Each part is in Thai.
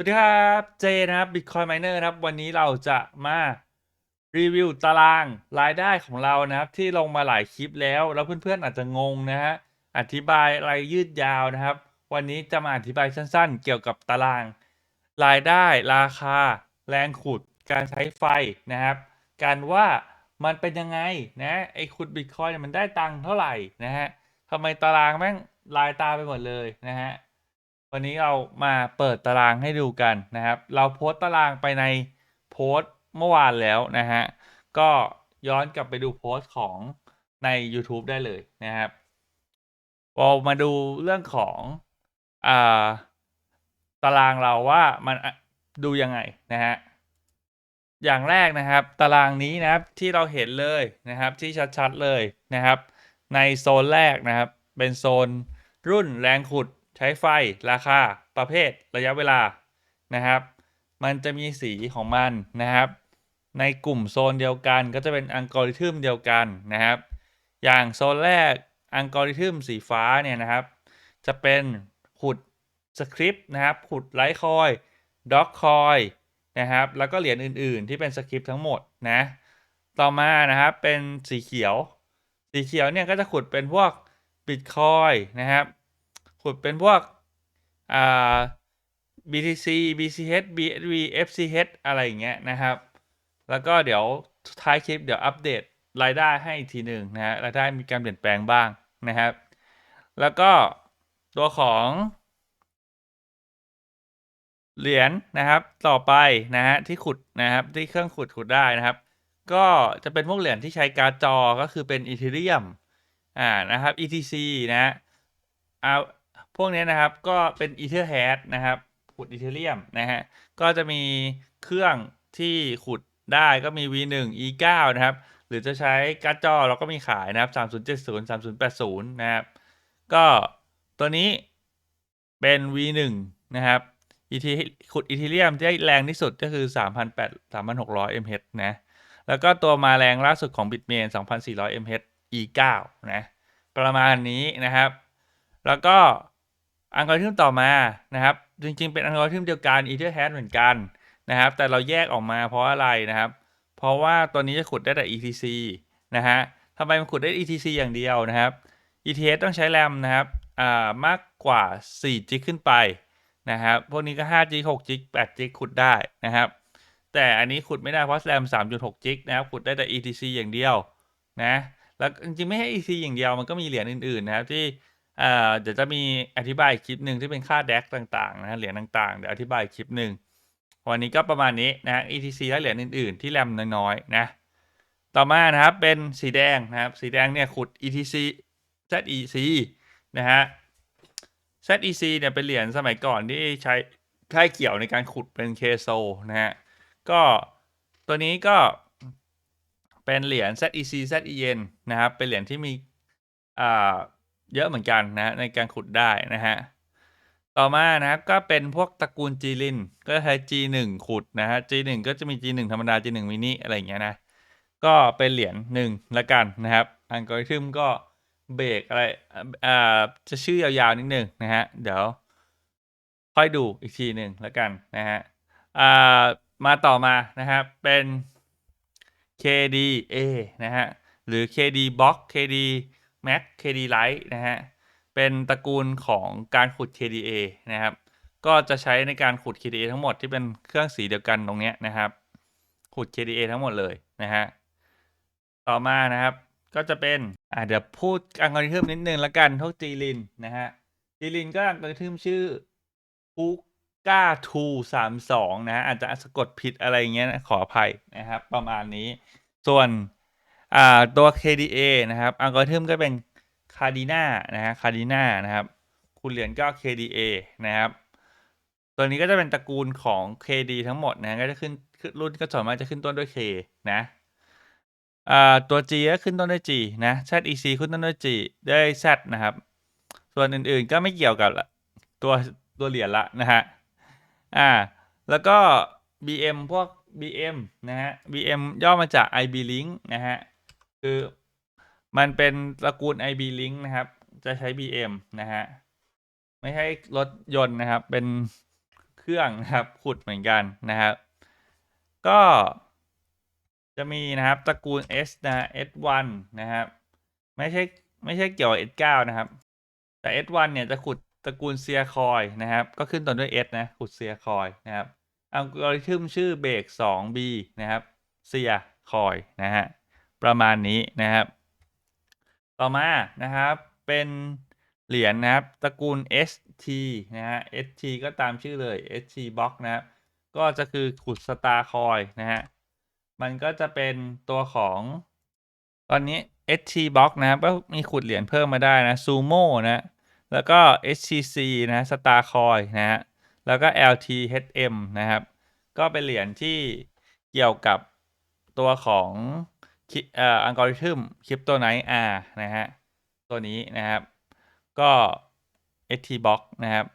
สวัสดีครับเจนะครับ Bitcoin Miner นะครับ วันนี้เราจะมารีวิวตารางรายได้ของเรานะครับ ที่ลงมาหลายคลิปแล้ว แล้วเพื่อนๆอาจจะงงนะฮะอธิบายอะไรยืดยาวนะครับ วันนี้จะมาอธิบายสั้นๆ เกี่ยวกับตาราง รายได้ราคา แรงขุด การใช้ไฟนะครับ การว่ามันเป็นยังไงนะไอ้ขุดบิตคอยน์มันได้ตังค์เท่าไหร่นะฮะทำไมตารางแม่งลายตาไปหมดเลยนะฮะ วันนี้เรามาเปิดตารางให้ดูกันนะครับ เราโพสต์ตารางไปในโพสต์เมื่อวานแล้วนะฮะ ก็ย้อนกลับไปดูโพสต์ของใน YouTube ได้เลยนะครับพอมาดูเรื่องของอ่าตารางเราว่ามันดูยังไงนะฮะ อย่างแรกนะครับ ตารางนี้นะครับที่เราเห็นเลยนะครับที่ชัดๆเลยนะครับ ในโซนแรกนะครับ เป็นโซนรุ่นแรงขุด ใช้ไฟราคา ประเภทระยะเวลานะครับ มันจะมีสีของมันนะครับ ในกลุ่มโซนเดียวกัน ก็จะเป็นอัลกอริทึมเดียวกันนะครับ อย่างโซนแรกอัลกอริทึมสีฟ้าเนี่ยนะครับ จะเป็นขุดสคริปต์นะครับขุดไลท์คอยด็อกคอยนะครับ แล้วก็เหรียญอื่นๆ ที่เป็นสคริปต์ทั้งหมดนะ ต่อมานะครับเป็นสีเขียว สีเขียวเนี่ยก็จะขุดเป็นพวกบิตคอยนะครับ ขุดเป็นพวกอ่า BTC BCH BSV FCH อะไรอย่างเงี้ยนะครับ แล้วก็เดี๋ยวท้ายคลิปเดี๋ยวอัปเดตรายได้ให้อีกทีหนึ่งนะฮะรายได้มีการเปลี่ยนแปลงบ้างนะครับ แล้วก็ตัวของ เหรียญนะครับต่อไปนะฮะที่ขุดนะครับที่เครื่องขุดขุดได้นะครับ ก็จะเป็นพวกเหรียญที่ใช้การ์ดจอก็คือเป็นอีเทเรียมอ่านะครับ ETC นะฮะเอา วกนี้นะครับก็เป็นอีเทอร์แฮดนะครับขุดอีเทเรียมนะฮะก็จะมีเครื่องที่ขุดได้ก็มี V1 E9 นะครับ หรือจะใช้การ์ดจอเราก็มีขายนะครับ 3070 3080 นะครับ ก็ตัวนี้เป็น V1 นะครับ ET ขุดอีเทเรียมที่ได้แรงที่สุดก็คือ 3,800 3,600 mH นะ แล้วก็ตัวมาแรงล่าสุดของ Bitmain 2,400 mH E9 นะ ประมาณนี้นะครับ แล้วก็ อัลกอริทึมต่อมานะครับ จริงๆ เป็นอัลกอริทึมเดียวกัน Etherhash เหมือนกันนะครับ แต่เราแยกออกมาเพราะอะไรนะครับ เพราะว่าตัวนี้จะขุดได้แต่ ETC นะฮะทำไมมันขุดได้ ETC อย่างเดียวนะครับ ETH ต้องใช้แรมนะครับอ่ามากกว่า4 g ขึ้นไปนะครับ พวกนี้ก็5 g 6 g 8 g ขุดได้นะครับ แต่อันนี้ขุดไม่ได้เพราะแรม 3.6 g นะครับ ขุดได้แต่ ETC อย่างเดียวนะ แล้วจริงๆไม่ให้ ETC อย่างเดียว มันก็มีเหรียญอื่นๆนะครับที่ อ่อเดี๋ยวจะมีอธิบายคลิปหนึ่งที่เป็นค่า DAX ต่างๆ นะเหรียญต่างๆ เดี๋ยวอธิบายคลิปหนึ่งวันนี้ก็ประมาณนี้นะ ETC และเหรียญอื่นๆ ที่แรมน้อยๆนะ ต่อมานะครับเป็นสีแดงนะครับ สีแดงเนี่ยขุด ETC ZEC นะฮะ ZEC เนี่ยเป็นเหรียญสมัยก่อนที่ใช้ใช้เกี่ยวในการขุดเป็นเคโซนะฮะ ก็ตัวนี้ก็เป็นเหรียญ ZEC ZEN นะครับ เป็นเหรียญที่มีอ่า เยอะเหมือนกันนะในการขุดได้นะฮะ ต่อมานะครับก็เป็นพวกตระกูล G ลิน ก็ใช้ G1 ขุดนะฮะ G1 ก็จะมี G1 ธรรมดา G1 มินิอะไรอย่างเงี้ยนะ ก็เป็นเหรียญหนึ่งละกันนะครับ อัลกอริทึมก็เบรกอะไรอ่าจะชื่อยาวๆนิดนึงนะฮะ เดี๋ยวค่อยดูอีกทีหนึ่งละกันนะฮะอ่ามาต่อมานะครับเป็น KDA นะฮะ หรือ KD Box KD Max KD Lite นะฮะ เป็นตระกูลของการขุด KDA นะครับ ก็จะใช้ในการขุด KDA ทั้งหมดที่เป็นเครื่องสีเดียวกันตรงนี้นะครับ ขุด KDA ทั้งหมดเลยนะฮะ ต่อมานะครับ ก็จะเป็น อ่าเดี๋ยวพูดอัลกอริทึมนิดนึงละกันพวกจีลินนะฮะจีลินก็อัลกอริทึมชื่อปูก้าทูสามสองนะฮะอาจจะสะกดผิดอะไรเงี้ยนะขออภัยนะครับ ประมาณนี้ ส่วน อ่าตัว KDA นะครับอัลกอริทึมก็เป็นคาดิน่านะฮะคาดิน่านะครับ คุณเหรียญก็ KDA นะครับ ตัวนี้ก็จะเป็นตระกูลของ KD ทั้งหมดนะก็จะขึ้นรุ่นก็ส่วนมากจะขึ้นต้นด้วย K นะอ่าตัว G ก็ขึ้นต้นด้วย G นะ ZEC ขึ้นต้นด้วย G ได้ Z นะครับ ส่วนอื่นๆก็ไม่เกี่ยวกับตัวตัวเหรียญละนะฮะอ่าแล้วก็ BM พวก BM นะฮะ BM ย่อมาจาก IB Link นะฮะ คือมันเป็นตระกูล IB Link นะครับ จะใช้ BM นะฮะ ไม่ใช่รถยนต์นะครับ เป็นเครื่องนะครับ ขุดเหมือนกันนะครับ ก็จะมีนะครับตระกูล S นะ S1 นะครับ ไม่ใช่ไม่ใช่เกี่ยวกับ S9 นะครับ แต่ S1 เนี่ยจะขุดตระกูลเซียคอยนะครับ ก็ขึ้นต้นด้วย S นะ ขุดเซียคอยนะครับอัลกอริทึมชื่อเบรก 2B นะครับ เซียคอยนะฮะ ประมาณนี้นะครับ ต่อมานะครับเป็นเหรียญนะครับ ตระกูล ST นะฮะ ST ก็ตามชื่อเลย ST Box นะครับ ก็จะคือขุดสตาร์คอยนะฮะ มันก็จะเป็นตัวของ ตอนนี้ ST Box นะครับก็มีขุดเหรียญเพิ่มมาได้นะ Sumo นะแล้วก็ SCC นะ Star Coin นะฮะ แล้วก็ LTHM นะครับ ก็เป็นเหรียญที่เกี่ยวกับตัวของ เอ่ออัลกอริทึมคริปโตไนท์ R นะฮะ ตัวนี้นะครับ ก็ ST Box นะครับ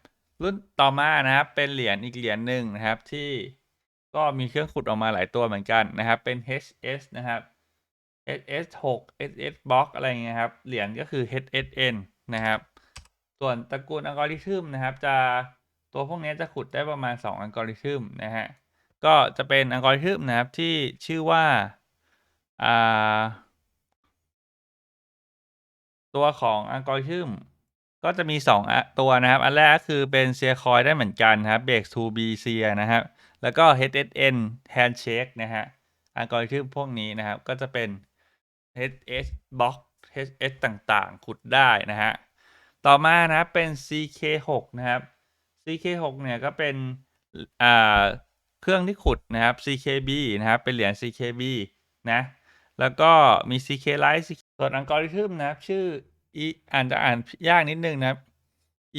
รุ่นต่อมานะครับ เป็นเหรียญอีกเหรียญหนึ่งนะครับ ที่ก็มีเครื่องขุดออกมาหลายตัวเหมือนกันนะครับ เป็น HS นะครับ HS 6 SS Box อะไรเงี้ยครับ เหรียญก็คือ HSN นะครับ ส่วนตระกูลอัลกอริทึมนะครับ จะตัวพวกนี้จะขุดได้ประมาณ 2 อัลกอริทึมนะฮะ ก็จะเป็นอัลกอริทึมนะครับที่ชื่อว่า อ่า ตัวของอัลกอริทึมก็จะมี 2 อะ ตัวนะครับ อันแรกก็คือเป็นเซียคอยได้เหมือนกันครับ b a k e to b เซียนะครับ แล้วก็ HSN handshake นะฮะ อัลกอริทึมพวกนี้นะครับ ก็จะเป็น HS box HS ต่างๆ ขุดได้นะฮะ ต่อมานะครับเป็น CK6 นะครับ CK6 เนี่ยก็เป็น อ่า เครื่องที่ขุดนะครับ CKB นะครับ เป็นเหรียญ CKB นะ แล้วก็มี CK Lite ส่วนอัลกอริทึมนะครับ ชื่อ e อ่านจะอ่านยากนิดนึงนะครับ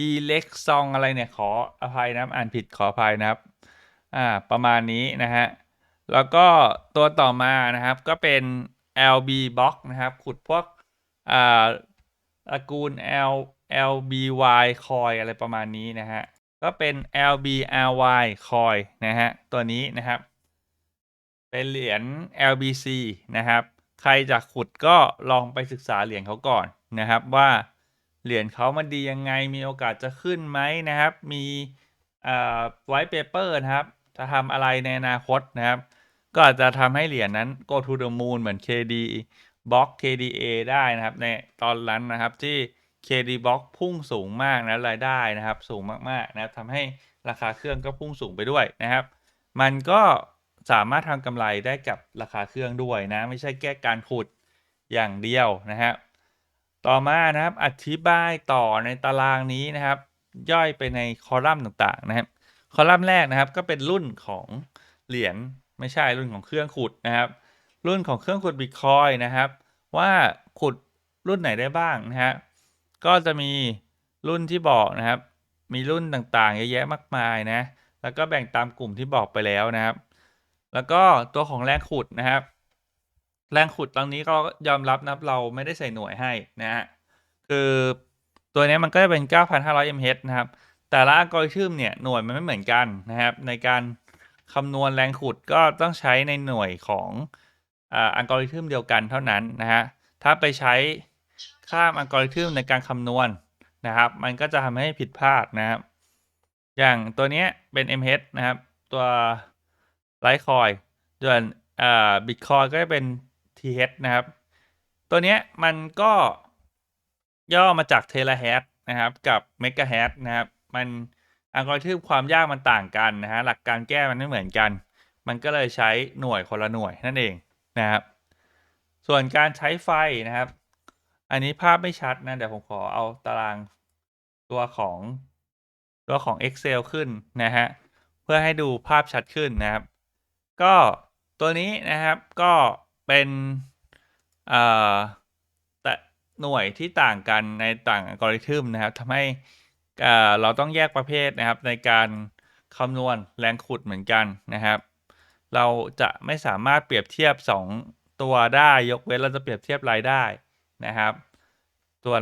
e l e x s o n อะไรเนี่ย ขออภัยนะครับ อ่านผิดขออภัยนะครับ อ่า ประมาณนี้นะฮะ แล้วก็ตัวต่อมานะครับ ก็เป็น LB Box นะครับ ขุดพวก อ่าตระกูล L LBY Coin อะไรประมาณนี้นะฮะ ก็เป็น LBRY Coin นะฮะ ตัวนี้นะครับ เป็นเหรียญ LBC นะครับ ใครจะขุดก็ลองไปศึกษาเหรียญเขาก่อนนะครับ ว่าเหรียญเขามันดียังไงมีโอกาสจะขึ้นไหมนะครับ มีไวท์เปเปอร์นะครับ จะทำอะไรในอนาคตนะครับ ก็อาจจะทำให้เหรียญนั้น go to the moon เหมือน KD Box KDA ได้นะครับ ในตอนนั้นนะครับที่ KD Box พุ่งสูงมากนะรายได้นะครับ สูงมากๆนะครับทำให้ราคาเครื่องก็พุ่งสูงไปด้วยนะครับ มันก็ สามารถทำกำไรได้กับราคาเครื่องด้วยนะ ไม่ใช่แก้การขุดอย่างเดียวนะครับต่อมานะครับอธิบายต่อในตารางนี้นะครับ ย่อยไปในคอลัมน์ต่างๆนะครับ คอลัมน์แรกนะครับก็เป็นรุ่นของเหรียญไม่ใช่รุ่นของเครื่องขุดนะครับ รุ่นของเครื่องขุดบิตคอยนะครับ ว่าขุดรุ่นไหนได้บ้างนะฮะก็จะมีรุ่นที่บอกนะครับ มีรุ่นต่างๆเยอะแยะมากมายนะ แล้วก็แบ่งตามกลุ่มที่บอกไปแล้วนะครับ แล้วก็ตัวของแรงขุดนะครับ แรงขุดตรงนี้ก็ยอมรับนะครับเราไม่ได้ใส่หน่วยให้นะฮะคือตัวนี้มันก็จะเป็น 9,500 mh นะครับ แต่ละอัลกอริทึมเนี่ยหน่วยมันไม่เหมือนกันนะครับ ในการคำนวณแรงขุดก็ต้องใช้ในหน่วยของอัลกอริทึมเดียวกันเท่านั้นนะฮะ ถ้าไปใช้ข้ามอัลกอริทึมในการคำนวณนะครับ มันก็จะทำให้ผิดพลาดนะครับ อย่างตัวนี้เป็น mH นะครับ ตัว ไลท์คอยส่วนอ่าบิตคอยก็จะเป็น th นะครับ ตัวเนี้ยมันก็ย่อมาจากเทราแฮชนะครับ กับเมกะแฮชนะครับ มันอัลกอริทึมความยากมันต่างกันนะฮะหลักการแก้มันไม่เหมือนกัน มันก็เลยใช้หน่วยคนละหน่วยนั่นเองนะครับ ส่วนการใช้ไฟนะครับ อันนี้ภาพไม่ชัดนะเดี๋ยวผมขอเอาตารางตัวของตัวของ Excel ขึ้นนะฮะเพื่อให้ดูภาพชัดขึ้นนะครับ ก็ตัวนี้นะครับก็เป็นแต่หน่วยที่ต่างกันในต่างอัลกอริทึมนะครับทำให้เราต้องแยกประเภทนะครับในการคำนวณแรงขุดเหมือนกันนะครับ เราจะไม่สามารถเปรียบเทียบ 2 ตัวได้ยกเว้นเราจะเปรียบเทียบรายได้นะครับ ส่วน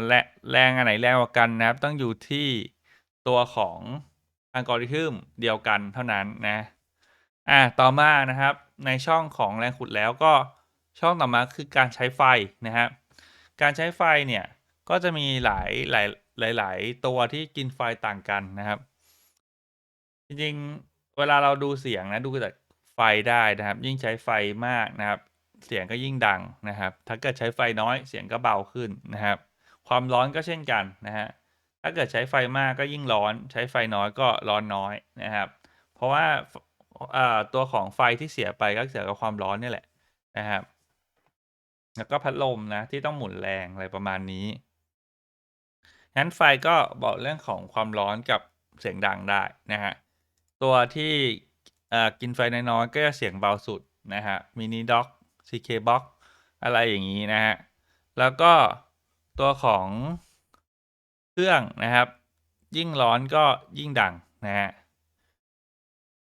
แรงอันไหนแรงกว่ากันนะครับ ต้องอยู่ที่ตัวของอัลกอริทึมเดียวกันเท่านั้นนะ อ่าต่อมานะครับในช่องของแรงขุดแล้วก็ช่องต่อมาคือการใช้ไฟนะครับการใช้ไฟเนี่ยก็จะมีหลายหลายหลายหลายตัวที่กินไฟต่างกันนะครับ จริงๆเวลาเราดูเสียงนะดูจากไฟได้นะครับ ยิ่งใช้ไฟมากนะครับ เสียงก็ยิ่งดังนะครับ ถ้าเกิดใช้ไฟน้อยเสียงก็เบาขึ้นนะครับ ความร้อนก็เช่นกันนะฮะถ้าเกิดใช้ไฟมากก็ยิ่งร้อน ใช้ไฟน้อยก็ร้อนน้อยนะครับ เพราะว่า อ่อตัวของไฟที่เสียไปก็เสียกับความร้อนนี่แหละนะครับ แล้วก็พัดลมนะที่ต้องหมุนแรงอะไรประมาณนี้ งั้นไฟก็บอกเรื่องของความร้อนกับเสียงดังได้นะฮะ ตัวที่อ่อกินไฟน้อยๆก็จะเสียงเบาสุดนะฮะมินิด็อก CK box อะไรอย่างนี้นะฮะ แล้วก็ตัวของเครื่องนะครับ ยิ่งร้อนก็ยิ่งดังนะฮะ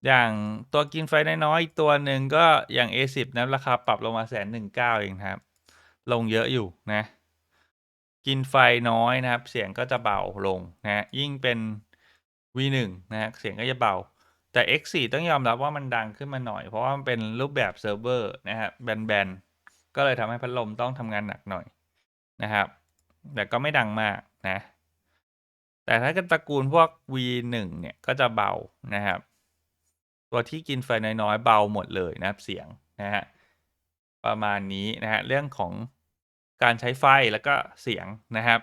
อย่างตัวกินไฟน้อยๆอีกตัวหนึ่งก็อย่าง A10 นะราคาปรับลงมาแสนหนึ่งเก้าเองครับ ลงเยอะอยู่นะ กินไฟน้อยนะครับ เสียงก็จะเบาลงนะยิ่งเป็น V1 นะเสียงก็จะเบา แต่ X4 ต้องยอมรับว่ามันดังขึ้นมาหน่อย เพราะว่ามันเป็นรูปแบบเซิร์ฟเวอร์นะครับแบนๆ ก็เลยทำให้พัดลมต้องทำงานหนักหน่อยนะครับ แต่ก็ไม่ดังมากนะ แต่ถ้าเกิดตระกูลพวก V1 เนี่ยก็จะเบานะครับ ตัวที่กินไฟน้อยๆเบาหมดเลยนะครับเสียงนะฮะประมาณนี้นะฮะเรื่องของการใช้ไฟแล้วก็เสียงนะครับ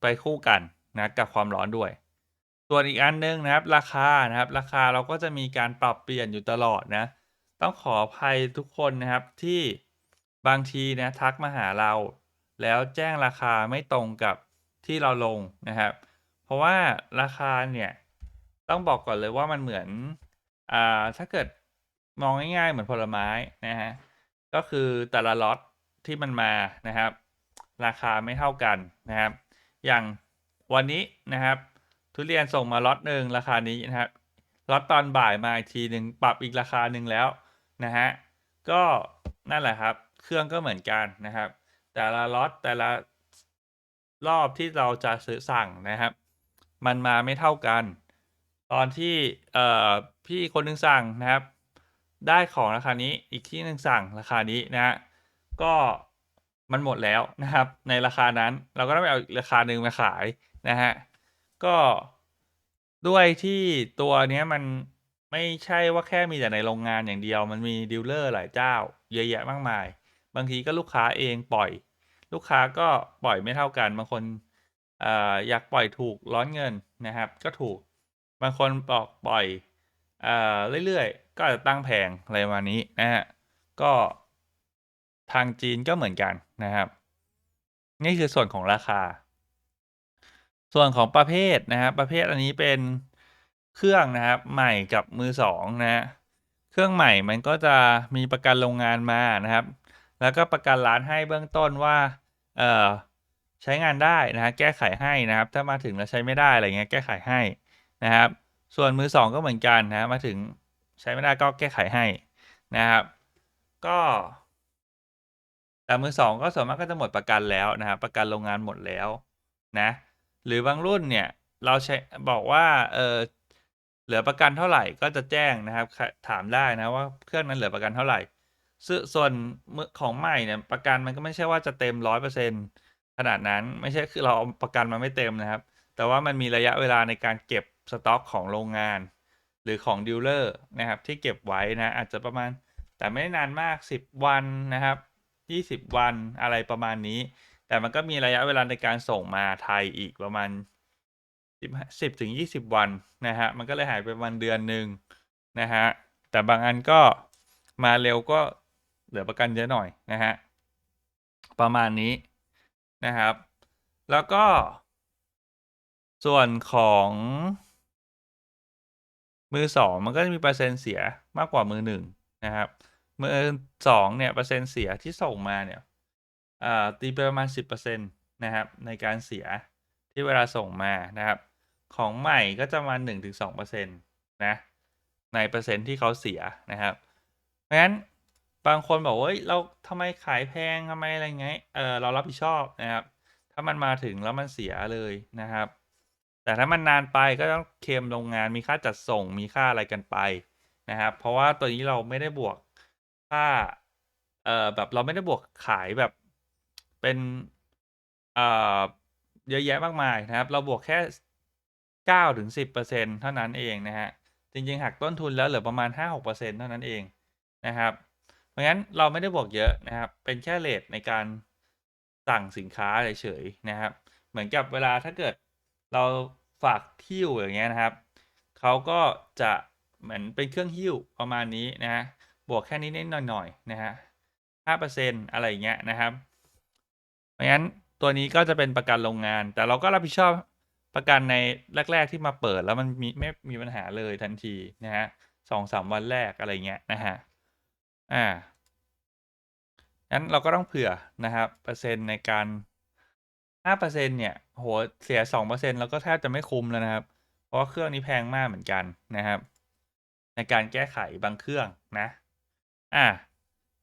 ไปคู่กันนะกับความร้อนด้วย ส่วนอีกอันนึงนะครับ ราคานะครับ ราคาเราก็จะมีการปรับเปลี่ยนอยู่ตลอดนะ ต้องขออภัยทุกคนนะครับที่บางทีนะทักมาหาเรา แล้วแจ้งราคาไม่ตรงกับที่เราลงนะครับ เพราะว่าราคาเนี่ยต้องบอกก่อนเลยว่ามันเหมือน อ่าถ้าเกิดมองง่ายๆเหมือนผลไม้นะฮะก็คือแต่ละล็อตที่มันมานะครับ ราคาไม่เท่ากันนะครับ อย่างวันนี้นะครับ ทุเรียนส่งมาล็อตหนึ่งราคานี้นะครับล็อตตอนบ่ายมาอีกทีหนึ่งปรับอีกราคาหนึ่งแล้วนะฮะก็นั่นแหละครับ เครื่องก็เหมือนกันนะครับ แต่ละล็อตแต่ละรอบที่เราจะซื้อสั่งนะครับ มันมาไม่เท่ากัน ตอนที่ เอ่อ พี่คนหนึ่งสั่งนะครับ ได้ของราคานี้ อีกที่หนึ่งสั่งราคานี้นะฮะก็มันหมดแล้วนะครับ ในราคานั้น เราก็ต้องไปเอาอีกราคาหนึ่งมาขายนะฮะก็ ด้วยที่ตัวเนี้ยมันไม่ใช่ว่าแค่มีแต่ในโรงงานอย่างเดียว มันมีดีลเลอร์หลายเจ้าเยอะแยะมากมาย บางทีก็ลูกค้าเองปล่อย ลูกค้าก็ปล่อยไม่เท่ากัน บางคน เอ่อ อยากปล่อยถูกร้อนเงินนะครับ ก็ถูก บางคนบอกปล่อยเอ่อเรื่อยๆ ก็อาจจะตั้งแพงอะไรมานี้นะฮะ ก็ทางจีนก็เหมือนกันนะครับ นี่คือส่วนของราคา ส่วนของประเภทนะครับประเภทอันนี้เป็นเครื่องนะครับ ใหม่กับมือสองนะฮะเครื่องใหม่มันก็จะมีประกันโรงงานมานะครับ แล้วก็ประกันร้านให้เบื้องต้นว่า เออใช้งานได้นะฮะแก้ไขให้นะครับ ถ้ามาถึงแล้วใช้ไม่ได้อะไรเงี้ยแก้ไขให้ นะครับ ส่วนมือสองก็เหมือนกันนะมาถึงใช้ไม่ได้ก็แก้ไขให้นะครับ ก็แต่มือสองก็ส่วนมากก็จะหมดประกันแล้วนะครับประกันโรงงานหมดแล้วนะ หรือบางรุ่นเนี่ยเราใช้บอกว่าเออเหลือประกันเท่าไหร่ก็จะแจ้งนะครับ ถามได้นะว่าเครื่องนั้นเหลือประกันเท่าไหร่ส่วนของใหม่เนี่ยประกันมันก็ไม่ใช่ว่าจะเต็มร้อยเปอร์เซ็นขนาดนั้นไม่ใช่คือเราเอาประกันมาไม่เต็มนะครับ แต่ว่ามันมีระยะเวลาในการเก็บ สต็อกของโรงงาน หรือของดีลเลอร์นะครับที่เก็บไว้นะอาจจะประมาณแต่ไม่ได้นานมาก 10 วันนะครับ 20 วันอะไรประมาณนี้ แต่มันก็มีระยะเวลาในการส่งมาไทยอีกประมาณ 10ถึง20 วันนะฮะมันก็เลยหายไปประมาณเดือนหนึ่งนะฮะแต่บางอันก็มาเร็วก็เหลือประกันเยอะหน่อยนะฮะประมาณนี้นะครับ แล้วก็ส่วนของ มือสองมันก็จะมีเปอร์เซ็นต์เสียมากกว่ามือหนึ่งนะครับ มือสองเนี่ยเปอร์เซ็นต์เสียที่ส่งมาเนี่ยตีไปประมาณสิบเปอร์เซ็นต์นะครับในการเสียที่เวลาส่งมานะครับ ของใหม่ก็จะมาหนึ่งถึงสองเปอร์เซ็นต์นะในเปอร์เซ็นต์ที่เขาเสียนะครับเพราะฉะนั้นบางคนบอกว่าเราทำไมขายแพงทำไมอะไรเงี้ยเออเรารับผิดชอบนะครับ ถ้ามันมาถึงแล้วมันเสียเลยนะครับ แต่ถ้ามันนานไปก็ต้องเคลมโรงงานมีค่าจัดส่งมีค่าอะไรกันไปนะครับ เพราะว่าตัวนี้เราไม่ได้บวกค่าเอ่อแบบเราไม่ได้บวกขายแบบเป็นเอ่อเยอะแยะมากมายนะครับ เราบวกแค่เก้าถึงสิบเปอร์เซ็นเท่านั้นเองนะฮะจริงๆหักต้นทุนแล้วเหลือประมาณ5-6%เท่านั้นเองนะครับ เพราะงั้นเราไม่ได้บวกเยอะนะครับ เป็นแค่เรทในการสั่งสินค้าเฉยๆนะครับ เหมือนกับเวลาถ้าเกิด เราฝากหิ้วอย่างเงี้ยนะครับเขาก็จะเหมือนเป็นเครื่องหิ้วประมาณนี้นะฮะบวกแค่นี้นิดหน่อยๆนะฮะ5%อะไรอย่างเงี้ยนะครับ เพราะงั้นตัวนี้ก็จะเป็นประกันโรงงาน แต่เราก็รับผิดชอบประกันในแรก ๆ ที่มาเปิดแล้วมันมีไม่มีปัญหาเลยทันทีนะฮะ2-3วันแรกอะไรเงี้ยนะฮะอ่างั้นเราก็ต้องเผื่อนะครับเปอร์เซ็นต์ในการ 5%เนี่ยโอ้โฮเสีย2%เราก็แทบจะไม่คุ้มแล้วนะครับ เพราะเครื่องนี้แพงมากเหมือนกันนะครับ ในการแก้ไขบางเครื่องนะอา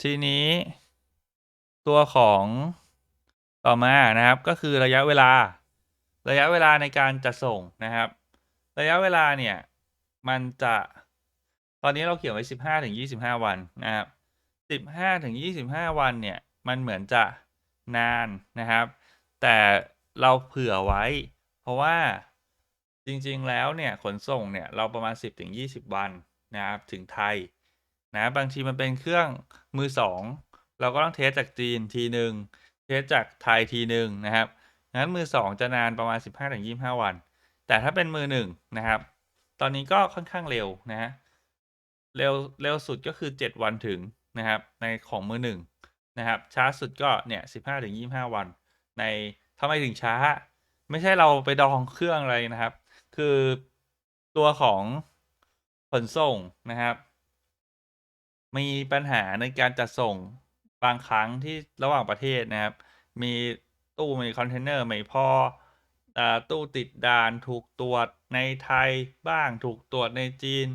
ทีนี้ ตัวของต่อมานะครับก็คือระยะเวลา ระยะเวลาในการจัดส่งนะครับ ระยะเวลาเนี่ย มันจะตอนนี้เราเขียนไว้ 15-25 วันนะครับ 15-25 วันเนี่ย มันเหมือนจะนานนะครับ แต่เราเผื่อไว้ เพราะว่าจริงๆแล้วเนี่ยขนส่งเนี่ยเราประมาณ 10-20วันนะครับถึงไทยนะบางทีมันเป็นเครื่องมือ 2 เราก็ต้องเทสจากจีนทีหนึ่งเทสจากไทยทีหนึ่งนะครับงั้นมือ 2 จะนานประมาณ 15-25 วัน แต่ถ้าเป็นมือ1นะครับ ตอนนี้ก็ค่อนข้างเร็วนะครับเร็วเร็วสุดก็คือ 7 วันถึงนะครับในของมือ1นะครับช้าสุดก็เนี่ย15-25 วัน ในทำไมถึงช้า ไม่ใช่เราไปดองเครื่องอะไรนะครับ คือตัวของขนส่งนะครับ มีปัญหาในการจัดส่งบางครั้งที่ระหว่างประเทศนะครับ มีตู้มีคอนเทนเนอร์ไม่พอตู้ติดด่านถูกตรวจในไทยบ้างถูกตรวจในจีน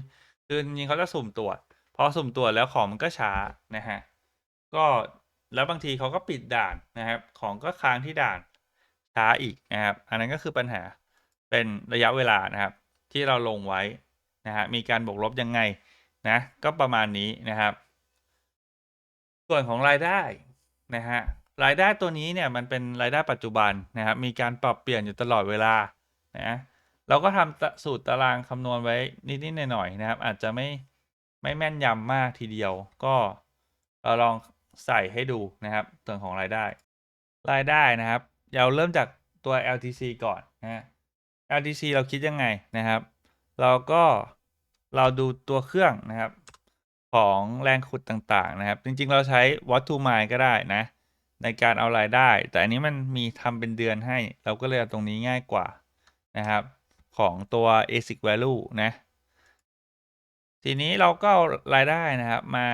คือจริงเขาจะสุ่มตรวจพอสุ่มตรวจแล้วของมันก็ช้านะครับก็ แล้วบางทีเขาก็ปิดด่านนะครับ ของก็ค้างที่ด่านช้าอีกนะครับ อันนั้นก็คือปัญหาเป็นระยะเวลานะครับ ที่เราลงไว้นะครับมีการบวกลบยังไงนะก็ประมาณนี้นะครับ ส่วนของรายได้นะครับรายได้ตัวนี้เนี่ยมันเป็นรายได้ปัจจุบันนะครับ มีการปรับเปลี่ยนอยู่ตลอดเวลานะเราก็ทำสูตรตารางคำนวณไว้นิดๆหน่อยๆนะครับ อาจจะไม่ไม่แม่นยำมากทีเดียว ก็เราลอง ใส่ให้ดูนะครับส่วนของรายได้ รายได้นะครับเราเริ่มจากตัว LTC ก่อนนะครับ LTC เราคิดยังไงนะครับ เราก็เราดูตัวเครื่องนะครับ ของแรงขุดต่างๆนะครับ จริงๆ เราใช้ Watt to Mine ก็ได้นะ ในการเอารายได้ แต่อันนี้มันมีทำเป็นเดือนให้ เราก็เลยเอาตรงนี้ง่ายกว่านะครับ ของตัว ASIC Value นะ ทีนี้เราก็เอารายได้นะครับมา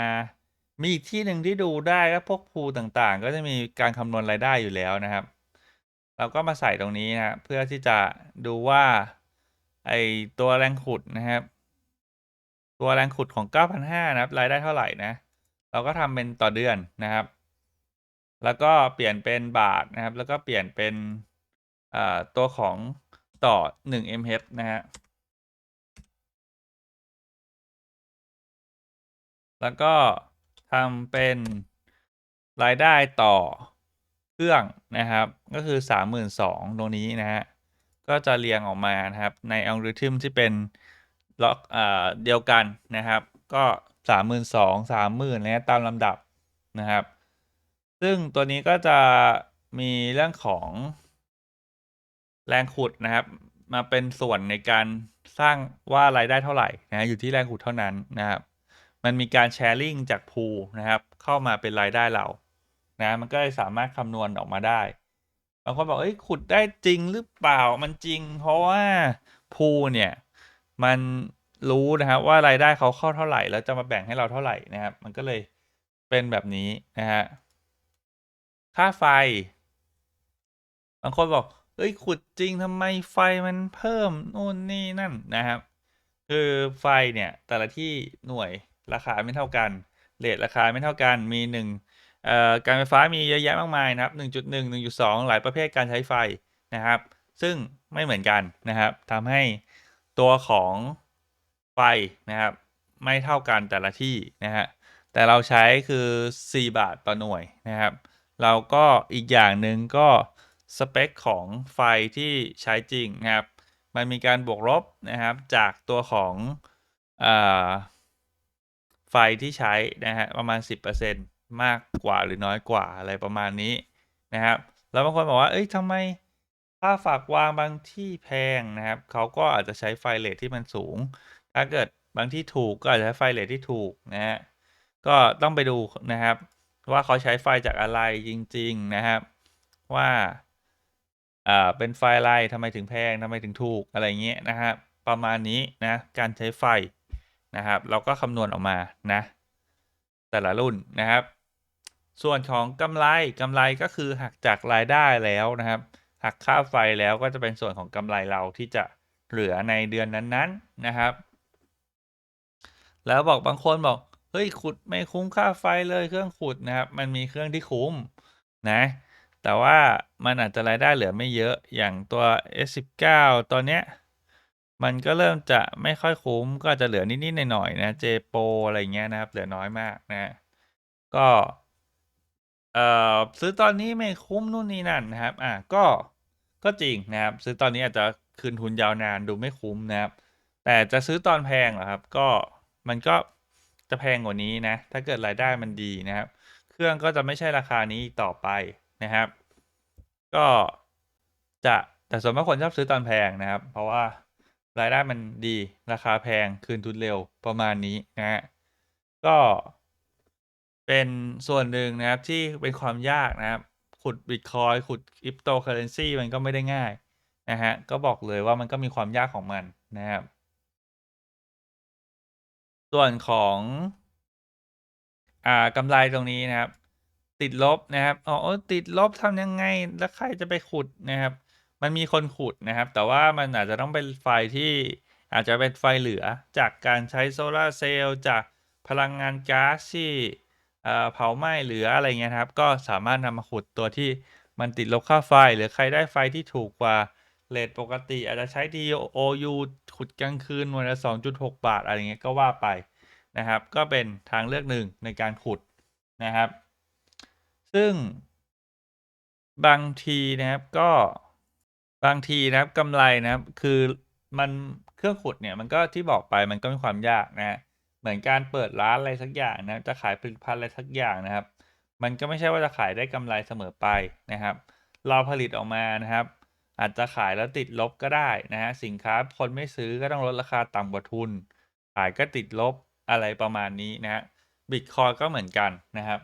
มีอีกที่หนึ่งที่ดูได้ก็พวก Pool ต่างๆ ก็จะมีการคำนวณรายได้อยู่แล้วนะครับ เราก็มาใส่ตรงนี้นะเพื่อที่จะดูว่าไอตัวแรงขุดนะครับ ตัวแรงขุดของ 9,500นะครับ รายได้เท่าไหร่นะ เราก็ทำเป็นต่อเดือนนะครับ แล้วก็เปลี่ยนเป็นบาทนะครับ แล้วก็เปลี่ยนเป็นตัวของต่อ 1 mH นะครับแล้วก็ ทำเป็นรายได้ต่อเครื่องนะครับ ก็คือ 32,000ตรงนี้นะครับก็จะเรียงออกมานะครับ ใน algorithm ที่เป็นล็อกอ่าเดียวกันนะครับ ก็ 32,000 30,000อะตามลำดับนะครับ ซึ่งตัวนี้ก็จะมีเรื่องของแรงขุดนะครับ มาเป็นส่วนในการสร้างว่ารายได้เท่าไหร่นะอยู่ที่แรงขุดเท่านั้นนะครับ มันมีการ sharing จาก Pool นะครับ เข้ามาเป็นรายได้เรา นะ มันก็เลยสามารถคำนวณออกมาได้บางคนบอกเฮ้ยขุดได้จริงหรือเปล่า?มันจริง เพราะว่า Pool เนี่ยมันรู้นะครับว่ารายได้เขาเข้าเท่าไหร่ แล้วจะมาแบ่งให้เราเท่าไหร่นะครับ มันก็เลยเป็นแบบนี้นะครับค่าไฟ บางคนบอกเฮ้ยขุดจริงทำไมไฟมันเพิ่มนู่นนี่นั่นนะครับ คือไฟเนี่ยแต่ละที่หน่วย ราคาไม่เท่ากันเรตราคาไม่เท่ากันมี1เอ่อการไฟฟ้ามีเยอะแยะมากมายนะครับ 1.1 1.2 หลายประเภทการใช้ไฟนะครับ ซึ่งไม่เหมือนกันนะครับทำให้ตัวของไฟนะครับ ไม่เท่ากันแต่ละที่นะครับแต่เราใช้คือ 4 บาทต่อหน่วยนะครับ เราก็อีกอย่างหนึ่งก็สเปกของไฟที่ใช้จริงนะครับ มันมีการบวกลบนะครับจากตัวของอ่า ไฟที่ใช้นะฮะประมาณ 10%มากกว่าหรือน้อยกว่าอะไรประมาณนี้นะครับ แล้วบางคนบอกว่าเอ้ยทำไมค่าฝากวางบางที่แพงนะครับเขาก็อาจจะใช้ไฟเรทที่มันสูง ถ้าเกิดบางที่ถูกก็อาจจะใช้ไฟเรทที่ถูกนะฮะก็ต้องไปดูนะครับ ว่าเขาใช้ไฟจากอะไรจริง ๆนะครับ ว่าอ่าเป็นไฟอะไรทำไมถึงแพงทำไมถึงถูกอะไรเงี้ยนะครับ ประมาณนี้นะการใช้ไฟ นะครับเราก็คำนวณออกมานะ แต่ละรุ่นนะครับ ส่วนของกำไรกำไรก็คือหักจากรายได้แล้วนะครับ หักค่าไฟแล้วก็จะเป็นส่วนของกำไรเราที่จะเหลือในเดือนนั้นๆนนะครับ แล้วบอกบางคนบอกเฮ้ยขุดไม่คุ้มค่าไฟเลยเครื่องขุดนะครับ มันมีเครื่องที่คุ้มนะ แต่ว่ามันอาจจะรายได้เหลือไม่เยอะอย่างตัว S19 ตัวเนี้ย มันก็เริ่มจะไม่ค่อยคุ้ม ก็อาจจะเหลือนิด ๆ หน่อย ๆ นะ J Pro อะไรเงี้ยนะครับ เหลือน้อยมากนะ ก็ เอ่อ ซื้อตอนนี้ไม่คุ้มนู่นนี่นั่นนะครับ อ่าก็ ก็จริงนะครับ ซื้อตอนนี้อาจจะคืนทุนยาวนานดูไม่คุ้มนะครับ แต่จะซื้อตอนแพงเหรอครับ ก็ มันก็จะแพงกว่านี้นะ ถ้าเกิดรายได้มันดีนะครับ เครื่องก็จะไม่ใช่ราคานี้ต่อไปนะครับ ก็จะแต่ส่วนมากคนชอบซื้อตอนแพงนะครับ เพราะว่า รายได้มันดีราคาแพงคืนทุนเร็วประมาณนี้นะฮะก็เป็นส่วนหนึ่งนะครับที่เป็นความยากนะครับ ขุดบิตคอยขุดคริปโตเคอเรนซีมันก็ไม่ได้ง่ายนะฮะก็บอกเลยว่ามันก็มีความยากของมันนะครับ ส่วนของอ่ากำไรตรงนี้นะครับ ติดลบนะครับอ๋อติดลบทำยังไงแล้วใครจะไปขุดนะครับ มันมีคนขุดนะครับ แต่ว่ามันอาจจะต้องเป็นไฟที่อาจจะเป็นไฟเหลือจากการใช้โซลาร์เซลล์จากพลังงานก๊าซที่เผาไหม้เหลืออะไรเงี้ยครับ ก็สามารถนำมาขุดตัวที่มันติดลบค่าไฟ หรือใครได้ไฟที่ถูกกว่าเรทปกติอาจจะใช้ TOU ขุดกลางคืนวันละ 2.6 บาท อะไรเงี้ยก็ว่าไปนะครับ ก็เป็นทางเลือกหนึ่งในการขุดนะครับ ซึ่งบางทีนะครับก็ บางทีนะครับกำไรนะครับ คือมันเครื่องขุดเนี่ยมันก็ที่บอกไปมันก็มีความยากนะเหมือนการเปิดร้านอะไรสักอย่างนะจะขายผลิตภัณฑ์อะไรสักอย่างนะครับ มันก็ไม่ใช่ว่าจะขายได้กำไรเสมอไปนะครับ เราผลิตออกมานะครับ อาจจะขายแล้วติดลบก็ได้นะฮะสินค้าคนไม่ซื้อก็ต้องลดราคาต่ำกว่าทุน ขายก็ติดลบอะไรประมาณนี้นะฮะบิตคอยก็เหมือนกันนะครับ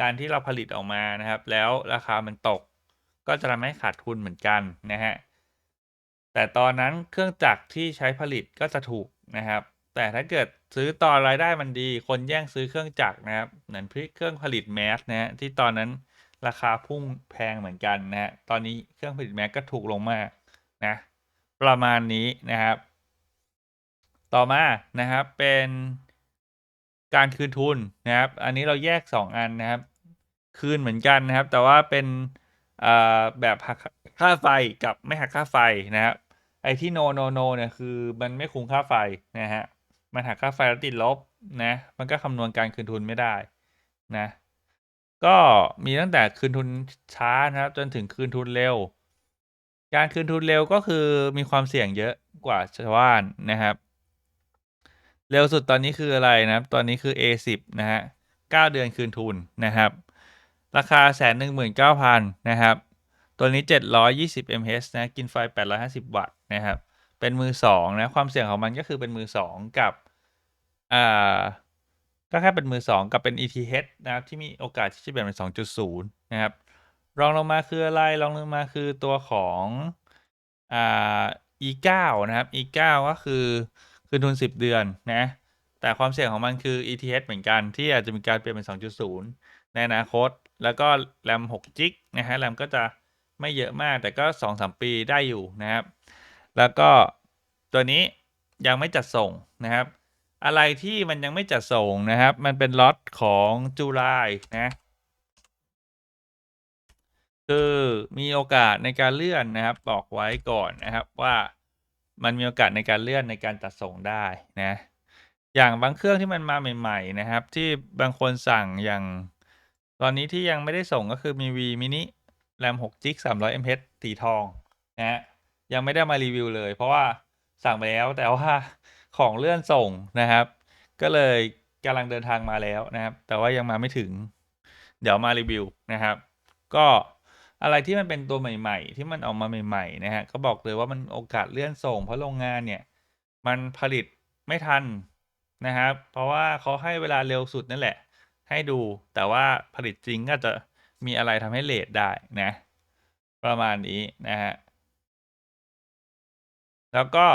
การที่เราผลิตออกมานะครับ แล้วราคามันตก ก็จะทำให้ขาดทุนเหมือนกันนะฮะ แต่ตอนนั้นเครื่องจักรที่ใช้ผลิตก็จะถูกนะครับ แต่ถ้าเกิดซื้อตอนรายได้มันดี คนแย่งซื้อเครื่องจักรนะครับ เหมือนเครื่องผลิตแมสนะฮะที่ตอนนั้นราคาพุ่งแพงเหมือนกันนะฮะ ตอนนี้เครื่องผลิตแมสก็ถูกลงมากนะ ประมาณนี้นะครับ ต่อมานะครับเป็นการคืนทุนนะครับ อันนี้เราแยก 2 อันนะครับ คืนเหมือนกันนะครับ แต่ว่าเป็น แบบหักค่าไฟกับไม่หักค่าไฟนะครับไอ้ที่โนโนโนเนี่ยคือมันไม่คุ้มค่าไฟนะฮะมันหักค่าไฟแล้วติดลบนะ มันก็คำนวณการคืนทุนไม่ได้นะ ก็มีตั้งแต่คืนทุนช้านะครับ จนถึงคืนทุนเร็ว การคืนทุนเร็วก็คือมีความเสี่ยงเยอะกว่าชาวบ้านนะครับ เร็วสุดตอนนี้คืออะไรนะครับ ตอนนี้คือ A10 นะฮะ9เดือนคืนทุนนะครับ ราคาแสนหนึ่งหมื่นเก้าพันนะครับ ตัวนี้ 720 mAh นะ กินไฟ 850 วัตต์นะครับ เป็นมือสองนะ ความเสี่ยงของมันก็คือเป็นมือสองกับ อ่า ก็แค่เป็นมือสองกับเป็น ETH นะครับ ที่มีโอกาสที่จะเปลี่ยนเป็น 2.0 นะครับ รองลงมาคืออะไร รองลงมาคือตัวของ อ่า E9 นะครับ E9 ก็คือคืนทุน 10 เดือนนะ แต่ความเสี่ยงของมันคือ ETH เหมือนกันที่อาจจะมีการเปลี่ยนเป็น 2.0 ในอนาคต แล้วก็แรม6จิกนะฮะแรมก็จะไม่เยอะมากแต่ก็ 2-3 ปีได้อยู่นะครับ แล้วก็ตัวนี้ยังไม่จัดส่งนะครับ อะไรที่มันยังไม่จัดส่งนะครับ มันเป็นล็อตของจุลายนะคือมีโอกาสในการเลื่อนนะครับ บอกไว้ก่อนนะครับว่ามันมีโอกาสในการเลื่อนในการจัดส่งได้นะ อย่างบางเครื่องที่มันมาใหม่ ๆ นะครับ ที่บางคนสั่งอย่าง ตอนนี้ที่ยังไม่ได้ส่งก็คือมี V mini แรม6 g 300 mAh สีทองนะฮะยังไม่ได้มารีวิวเลย เพราะว่าสั่งไปแล้วแต่ว่าของเลื่อนส่งนะครับ ก็เลยกำลังเดินทางมาแล้วนะครับ แต่ว่ายังมาไม่ถึง เดี๋ยวมารีวิวนะครับ ก็อะไรที่มันเป็นตัวใหม่ ๆ ที่มันออกมาใหม่ๆนะฮะก็บอกเลยว่ามันโอกาสเลื่อนส่ง เพราะโรงงานเนี่ยมันผลิตไม่ทันนะครับ เพราะว่าเขาให้เวลาเร็วสุดนั่นแหละ ให้ดู แต่ว่าผลิตจริงก็จะมีอะไรทำให้เลทได้นะ ประมาณนี้นะฮะ แล้วก็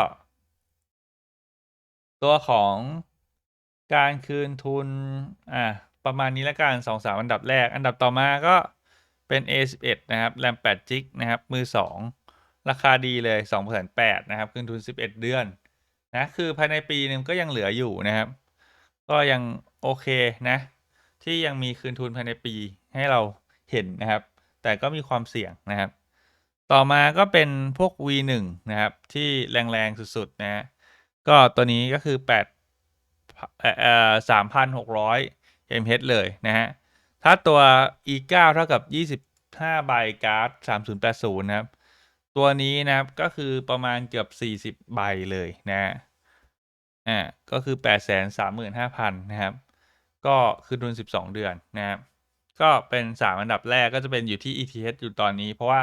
ตัวของการคืนทุน อ่า ประมาณนี้แล้วกันสองสามอันดับแรก อันดับต่อมาก็เป็น A11 นะครับ แรม8 g ิกนะครับ มือ 2 ราคาดีเลย2 8 0 0นะครับ คืนทุน 11 เดือน นะ คือภายในปีนึงก็ยังเหลืออยู่นะครับ ก็ยังโอเคนะ ที่ยังมีคืนทุนภายในปีให้เราเห็นนะครับ แต่ก็มีความเสี่ยงนะครับ ต่อมาก็เป็นพวก V1 นะครับ ที่แรงๆสุดๆนะฮะก็ตัวนี้ก็คือ8เอ่อ3,600 mh เลยนะฮะ ถ้าตัว E9 เท่ากับ 25ใบการ์ด3080 นะครับ ตัวนี้นะครับก็คือประมาณเกือบ 40 ใบเลยนะฮะอ่าก็คือ 835,000 นะครับ ก็คือทุน 12 เดือนนะครับก็เป็น 3 อันดับแรกก็จะเป็นอยู่ที่ ETH อยู่ตอนนี้ เพราะว่า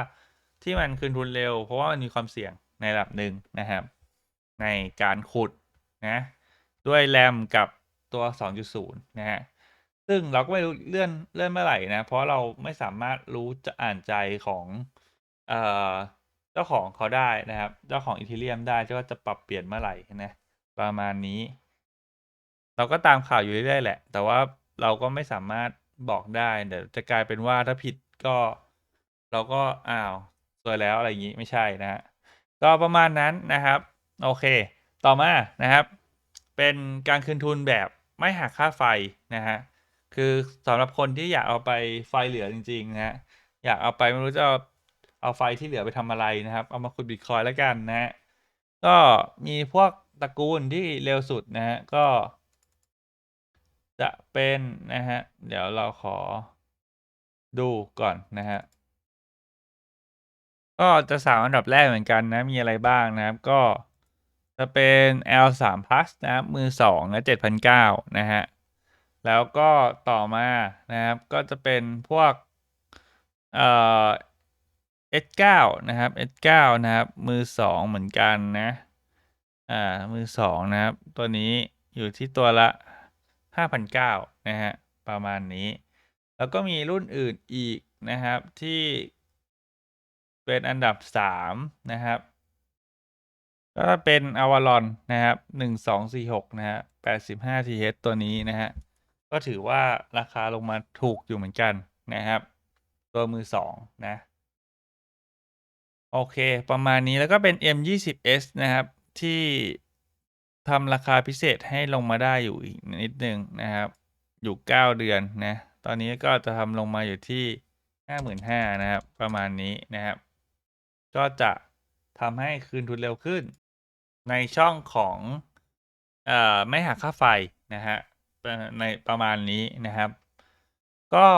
ที่มันคืนทุนเร็ว เพราะว่ามันมีความเสี่ยงในระดับหนึ่งนะครับ ในการขุดนะด้วยแรมกับตัว 2.0 นะฮะซึ่งเราก็ไม่รู้เลื่อนเลื่อนเมื่อไหร่นะ เพราะเราไม่สามารถรู้จะอ่านใจของเอ่อเจ้าของเขาได้นะครับ เจ้าของ Ethereum ได้ว่าจะปรับเปลี่ยนเมื่อไหร่นะประมาณนี้ เราก็ตามข่าวอยู่เรื่อยๆแหละ แต่ว่าเราก็ไม่สามารถบอกได้เดี๋ยวจะกลายเป็นว่าถ้าผิดก็ เราก็อ้าวซวยแล้วอะไรอย่างงี้ไม่ใช่นะฮะก็ประมาณนั้นนะครับ โอเค ต่อมานะครับ เป็นการคืนทุนแบบไม่หักค่าไฟนะฮะคือสำหรับคนที่อยากเอาไปไฟเหลือจริงๆนะฮะอยากเอาไปไม่รู้จะเอาไฟที่เหลือไปทำอะไรนะครับ เอามาขุดบิตคอยน์แล้วกันนะฮะก็มีพวกตระกูลที่เร็วสุดนะฮะก็ จะเป็นนะฮะ เดี๋ยวเราขอดูก่อนนะฮะ ก็จะ3อันดับแรกเหมือนกันนะ มีอะไรบ้างนะครับ ก็จะเป็น L3 Plus นะครับมือ2และ7,900นะฮะ แล้วก็ต่อมานะครับ ก็จะเป็นพวก เอ่อ S9 นะครับ S9 นะครับ มือ 2 เหมือนกันนะ อ่า มือ 2 นะครับ ตัวนี้อยู่ที่ตัวละ 5,900นะฮะประมาณนี้ แล้วก็มีรุ่นอื่นอีกนะครับที่เป็นอันดับ 3 นะครับ ก็เป็น Avalon นะครับ1246นะฮะ85 TH ตัวนี้นะฮะ ก็ถือว่าราคาลงมาถูกอยู่เหมือนกันนะครับ ตัวมือ2นะ โอเค ประมาณนี้แล้วก็เป็น M20S นะครับ ที่ ทำราคาพิเศษให้ลงมาได้อยู่อีกนิดหนึ่งนะครับ อยู่ 9 เดือนนะ ตอนนี้ก็จะทำลงมาอยู่ที่ 55,000นะครับ ประมาณนี้นะครับ ก็จะทำให้คืนทุนเร็วขึ้น ในช่องของอไม่หักค่าไฟนะฮะในประมาณนี้นะครับ ก็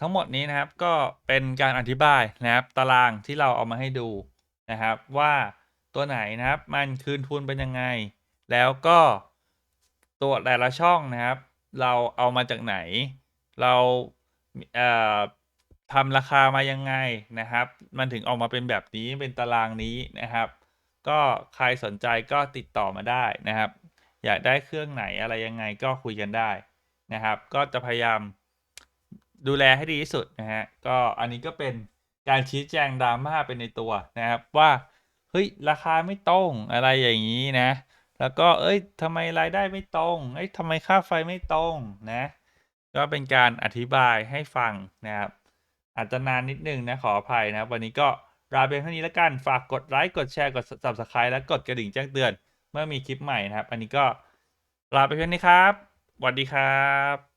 ทั้งหมดนี้นะครับก็เป็นการอธิบายนะครับ ตารางที่เราเอามาให้ดูนะครับ ว่าตัวไหนนะครับ มันคืนทุนเป็นยังไง แล้วก็ตัวแต่ละช่องนะครับ เราเอามาจากไหน เราเอ่อทำราคามายังไงนะครับ มันถึงออกมาเป็นแบบนี้เป็นตารางนี้นะครับ ก็ใครสนใจก็ติดต่อมาได้นะครับ อยากได้เครื่องไหนอะไรยังไงก็คุยกันได้นะครับ ก็จะพยายามดูแลให้ดีที่สุดนะฮะก็อันนี้ก็เป็นการชี้แจง drama ไปในตัวนะครับ ว่าเฮ้ยราคาไม่ตรงอะไรอย่างงี้นะ แล้วก็เอ้ยทำไมรายได้ไม่ตรงเอ้ยทำไมค่าไฟไม่ตรงนะ ก็เป็นการอธิบายให้ฟังนะครับ อาจจะนานนิดนึงนะขออภัยนะครับวันนี้ก็ลาไปเท่านี้แล้วกันฝากกดไลค์กดแชร์กด Subscribe และกดกระดิ่งแจ้งเตือน เมื่อมีคลิปใหม่นะครับ อันนี้ก็ลาไปเพียงนี้ครับสวัสดีครับ